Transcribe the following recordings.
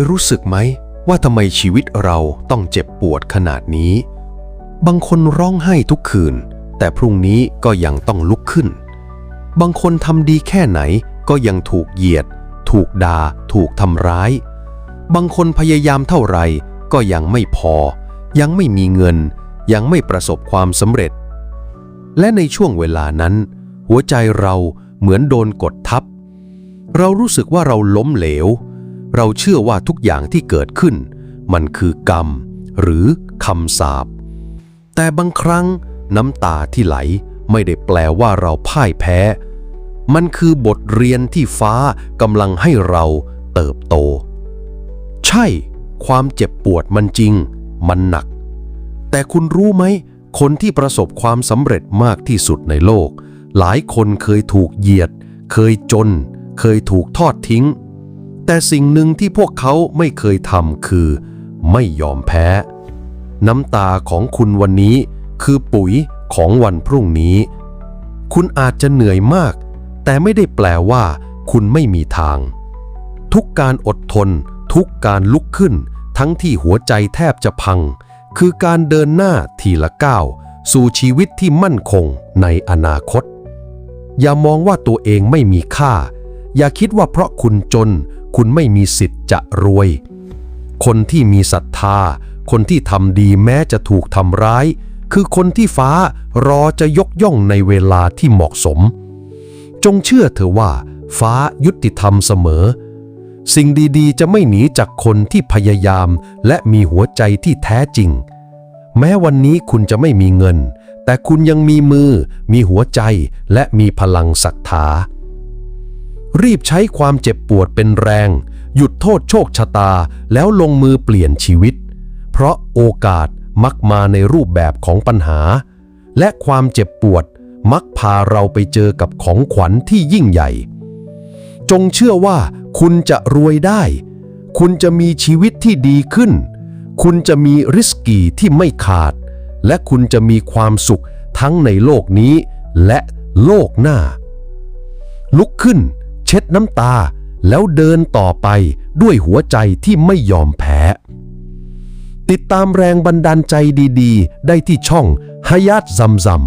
ยรู้สึกไหมว่าทำไมชีวิตเราต้องเจ็บปวดขนาดนี้ บางคนร้องไห้ทุกคืน แต่พรุ่งนี้ก็ยังต้องลุกขึ้น บางคนทำดีแค่ไหนก็ยังถูกเหยียด ถูกด่าถูกทำร้าย บางคนพยายามเท่าไหร่ก็ยังไม่พอ ยังไม่มีเงิน ยังไม่ประสบความสำเร็จ และในช่วงเวลานั้น หัวใจเราเหมือนโดนกดทับ เรารู้สึกว่าเราล้มเหลว เราเชื่อว่าทุกอย่างที่เกิดขึ้น มันคือกรรม หรือคำสาป แต่บางครั้งน้ำตาที่ไหลไม่ได้แปลว่าเราพ่ายแพ้ มันคือบทเรียนที่ฟ้ากำลังให้เราเติบโต ใช่ ความเจ็บปวดมันจริง มันหนัก แต่คุณรู้ไหม คนที่ประสบความสำเร็จมากที่สุดในโลก หลายคนเคยถูกเหยียด เคยจน เคยถูกทอดทิ้ง แต่สิ่งหนึ่งที่พวกเขาไม่เคยทำคือ ไม่ยอมแพ้ น้ำตาของคุณวันนี้คือปุ๋ยของวันพรุ่งนี้ คุณอาจจะเหนื่อยมาก แต่ไม่ได้แปลว่า คุณไม่มีทาง ทุกการอดทน ทุกการลุกขึ้น ทั้งที่หัวใจแทบจะพัง คือการเดินหน้าทีละก้าวสู่ชีวิตที่มั่นคงในอนาคต อย่ามองว่าตัวเองไม่มีค่า อย่าคิดว่าเพราะคุณจน คุณไม่มีสิทธิ์จะรวย คนที่มีศรัทธา คนที่ทำดีแม้จะถูกทำร้าย คือคนที่ฟ้ารอจะยกย่องในเวลาที่เหมาะสม จงเชื่อเถอะว่า ฟ้ายุติธรรมเสมอ สิ่งดีๆ จะไม่หนีจากคนที่พยายาม และมีหัวใจที่แท้จริง แม้วันนี้คุณจะไม่มีเงิน แต่คุณยังมีมือ มีหัวใจ และมีพลังศรัทธา รีบใช้ความเจ็บปวดเป็นแรง หยุดโทษโชคชะตาแล้วลงมือเปลี่ยนชีวิต เพราะโอกาสมักมาในรูปแบบของปัญหา และความเจ็บปวดมักพาเราไปเจอกับของขวัญที่ยิ่งใหญ่ จงเชื่อว่าคุณจะรวยได้ คุณจะมีชีวิตที่ดีขึ้น คุณจะมีริสกีที่ไม่ขาด และคุณจะมีความสุขทั้งในโลกนี้และโลกหน้า ลุกขึ้น ช็ดน้ำตา แล้วเดินต่อไปด้วยหัวใจที่ไม่ยอมแพ้ ติดตามแรงบันดาลใจดีๆ ได้ที่ช่องฮายาตซัมซัม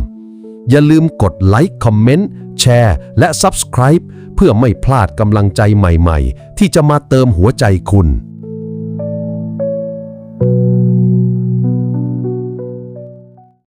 อย่าลืมกดไลค์คอมเมนต์แชร์ และ Subscribe เพื่อไม่พลาดกำลังใจใหม่ๆ ที่จะมาเติมหัวใจคุณ